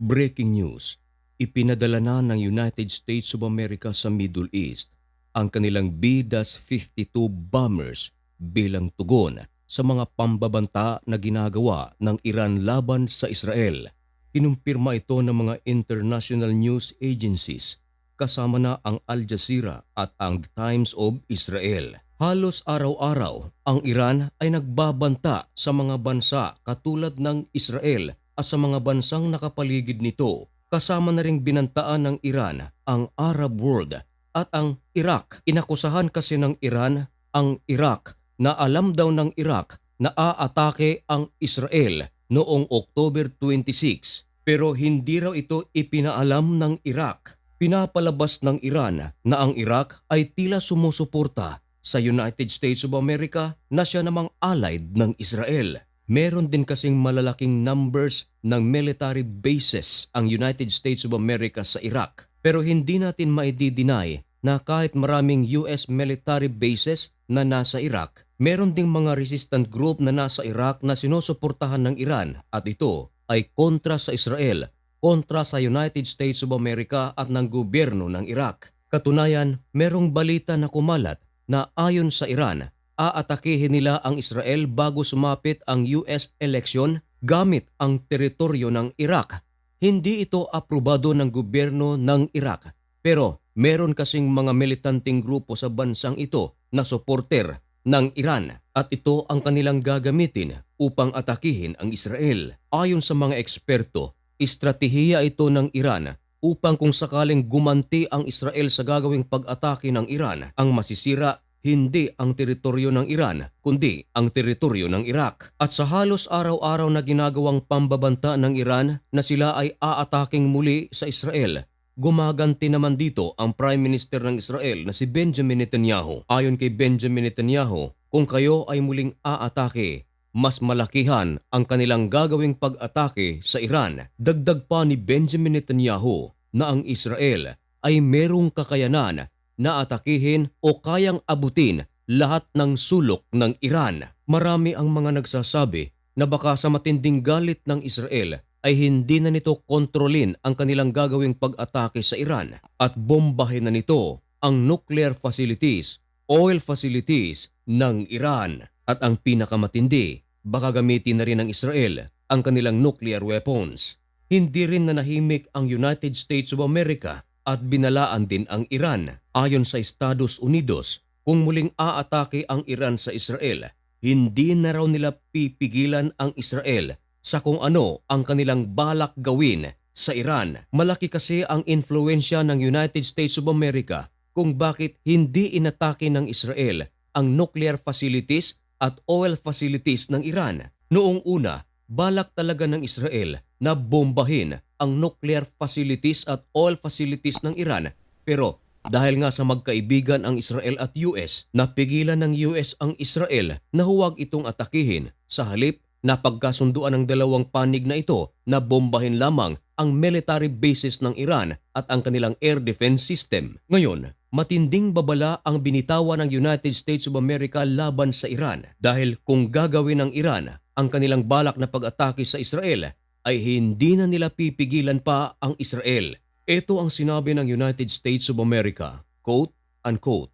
Breaking news, ipinadala na ng United States of America sa Middle East ang kanilang B-52 bombers bilang tugon sa mga pambabanta na ginagawa ng Iran laban sa Israel. Kinumpirma ito ng mga international news agencies kasama na ang Al Jazeera at ang The Times of Israel. Halos araw-araw, ang Iran ay nagbabanta sa mga bansa katulad ng Israel at sa mga bansang nakapaligid nito. Kasama na ring binantaan ng Iran ang Arab world at ang Iraq. Inakusahan kasi ng Iran ang Iraq na alam daw ng Iraq na aatake ang Israel noong October 26 pero hindi raw ito ipinaalam ng Iraq. Pinapalabas ng Iran na ang Iraq ay tila sumusuporta sa United States of America na siya namang allied ng Israel. Meron din kasing malalaking numbers ng military bases ang United States of America sa Iraq. Pero hindi natin maidideny na kahit maraming US military bases na nasa Iraq, meron ding mga resistant group na nasa Iraq na sinusuportahan ng Iran at ito ay kontra sa Israel, kontra sa United States of America at ng gobyerno ng Iraq. Katunayan, merong balita na kumalat na ayon sa Iran, aatakihin nila ang Israel bago sumapit ang US election gamit ang teritoryo ng Iraq. Hindi ito aprobado ng gobyerno ng Iraq. Pero meron kasing mga militanting grupo sa bansang ito na suporter ng Iran at ito ang kanilang gagamitin upang atakihin ang Israel. Ayon sa mga eksperto, estratehiya ito ng Iran upang kung sakaling gumanti ang Israel sa gagawing pag-atake ng Iran, ang masisira hindi ang teritoryo ng Iran, kundi ang teritoryo ng Iraq. At sa halos araw-araw na ginagawang pambabanta ng Iran na sila ay aataking muli sa Israel, gumaganti naman dito ang Prime Minister ng Israel na si Benjamin Netanyahu. Ayon kay Benjamin Netanyahu, kung kayo ay muling aatake, mas malakihan ang kanilang gagawing pag-atake sa Iran. Dagdag pa ni Benjamin Netanyahu na ang Israel ay merong kakayanan na atakihin o kayang abutin lahat ng sulok ng Iran. Marami ang mga nagsasabi na baka sa matinding galit ng Israel ay hindi na nito kontrolin ang kanilang gagawing pag-atake sa Iran at bombahin na nito ang nuclear facilities, oil facilities ng Iran. At ang pinakamatindi, baka gamitin na rin ng Israel ang kanilang nuclear weapons. Hindi rin nanahimik ang United States of America at binalaan din ang Iran. Ayon sa Estados Unidos, kung muling aatake ang Iran sa Israel, hindi na raw nila pipigilan ang Israel sa kung ano ang kanilang balak gawin sa Iran. Malaki kasi ang influensya ng United States of America kung bakit hindi inatake ng Israel ang nuclear facilities at oil facilities ng Iran. Noong una, balak talaga ng Israel na bombahin ang nuclear facilities at oil facilities ng Iran. Pero dahil nga sa magkaibigan ang Israel at US, napigilan ng US ang Israel na huwag itong atakihin. Sa halip, napagkasunduan ng dalawang panig na ito na bombahin lamang ang military bases ng Iran at ang kanilang air defense system. Ngayon, matinding babala ang binitawan ng United States of America laban sa Iran dahil kung gagawin ng Iran ang kanilang balak na pag-atake sa Israel ay hindi na nila pipigilan pa ang Israel. Ito ang sinabi ng United States of America, quote unquote,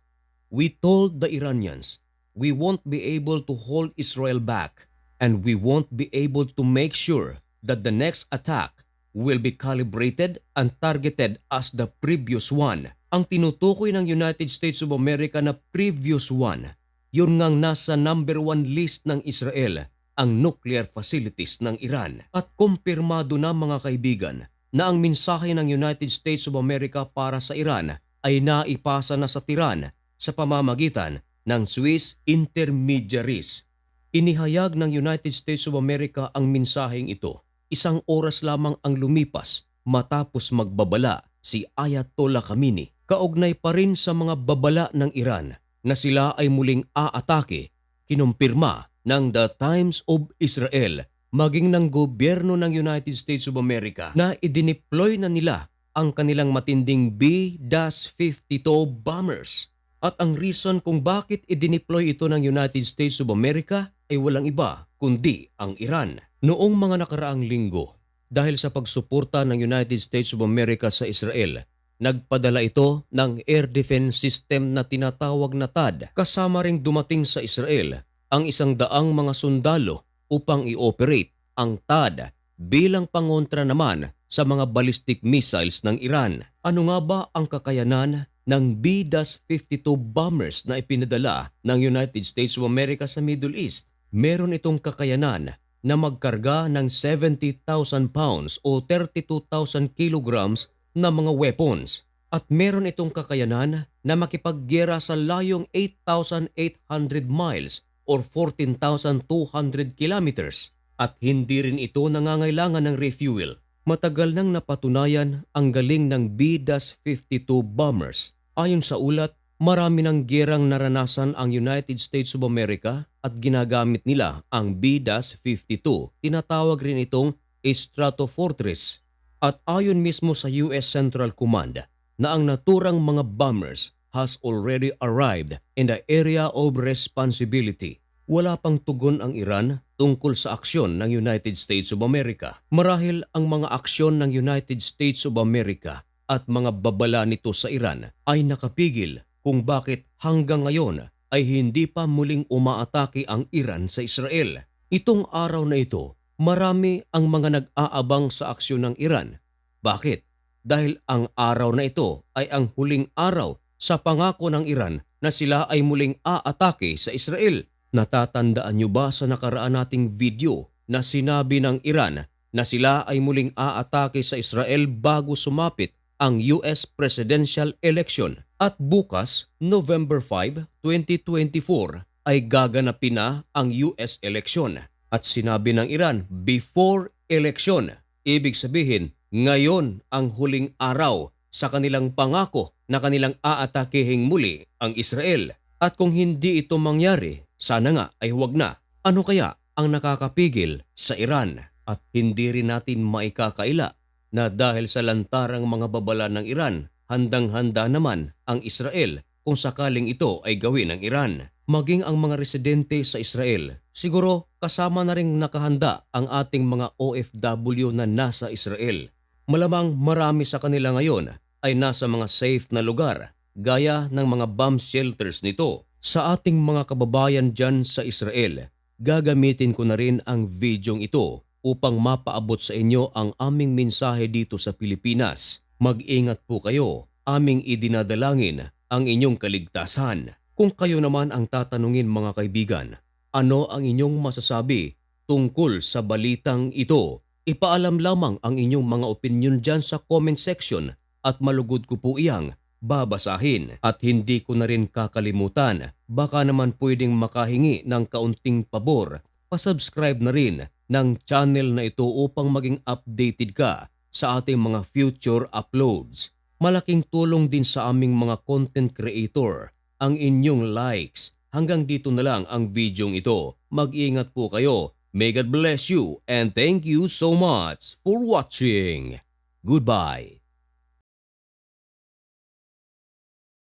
We told the Iranians, we won't be able to hold Israel back and we won't be able to make sure that the next attack will be calibrated and targeted as the previous one. Ang tinutukoy ng United States of America na previous one, yun ngang nasa number one list ng Israel ang nuclear facilities ng Iran. At kumpirmado na mga kaibigan na ang mensahe ng United States of America para sa Iran ay naipasa na sa Tiran sa pamamagitan ng Swiss intermediaries. Inihayag ng United States of America ang mensaheng ito isang oras lamang ang lumipas matapos magbabala si Ayatollah Khamenei. Kaugnay pa rin sa mga babala ng Iran na sila ay muling aatake, kinumpirma ng The Times of Israel maging ng gobyerno ng United States of America na idineploy na nila ang kanilang matinding B-52 bombers. At ang reason kung bakit idineploy ito ng United States of America ay walang iba kundi ang Iran. Noong mga nakaraang linggo, Dahil sa pagsuporta ng United States of America sa Israel, nagpadala ito ng air defense system na tinatawag na THAAD kasama ring dumating sa Israel ang isang daang mga sundalo upang i-operate ang THAAD bilang pangontra naman sa mga ballistic missiles ng Iran. Ano nga ba ang kakayanan ng B-52 bombers na ipinadala ng United States of America sa Middle East? Meron itong kakayanan na magkarga ng 70,000 pounds o 32,000 kilograms na mga weapons at meron itong kakayanan na makipaggera sa layong 8,800 miles or 14,200 kilometers at hindi rin ito nangangailangan ng refuel. Matagal nang napatunayan ang galing ng B-52 bombers. Ayon sa ulat, marami ng gerang naranasan ang United States of America at ginagamit nila ang B-52. Tinatawag rin itong Stratofortress. At ayon mismo sa US Central Command na ang naturang mga bombers has already arrived in the area of responsibility. Wala pang tugon ang Iran tungkol sa aksyon ng United States of America. Marahil ang mga aksyon ng United States of America at mga babala nito sa Iran ay nakapigil kung bakit hanggang ngayon ay hindi pa muling umaatake ang Iran sa Israel. Itong araw na ito, marami ang mga nag-aabang sa aksyon ng Iran. Bakit? Dahil ang araw na ito ay ang huling araw sa pangako ng Iran na sila ay muling aatake sa Israel. Natatandaan niyo ba sa nakaraan nating video na sinabi ng Iran na sila ay muling aatake sa Israel bago sumapit ang US presidential election at bukas, November 5, 2024 ay gaganapin na ang US election. At sinabi ng Iran, before election, ibig sabihin, ngayon ang huling araw sa kanilang pangako na kanilang aatakehing muli ang Israel. At kung hindi ito mangyari, sana nga ay huwag na. Ano kaya ang nakakapigil sa Iran? At hindi rin natin maikakaila na dahil sa lantarang mga babala ng Iran, handang-handa naman ang Israel kung sakaling ito ay gawin ng Iran. Maging ang mga residente sa Israel, siguro kasama na rin nakahanda ang ating mga OFW na nasa Israel. Malamang marami sa kanila ngayon ay nasa mga safe na lugar gaya ng mga bomb shelters nito. Sa ating mga kababayan dyan sa Israel, gagamitin ko na rin ang videong ito upang mapaabot sa inyo ang aming mensahe dito sa Pilipinas. Mag-ingat po kayo, aming idinadalangin ang inyong kaligtasan. Kung kayo naman ang tatanungin mga kaibigan, ano ang inyong masasabi tungkol sa balitang ito? Ipaalam lamang ang inyong mga opinion dyan sa comment section at malugod ko po iyang babasahin. At hindi ko na rin kakalimutan, baka naman pwedeng makahingi ng kaunting pabor, pasubscribe na rin ng channel na ito upang maging updated ka sa ating mga future uploads. Malaking tulong din sa aming mga content creator ang inyong likes. Hanggang dito na lang ang videong ito. Mag-ingat po kayo. May God bless you and thank you so much for watching. Goodbye.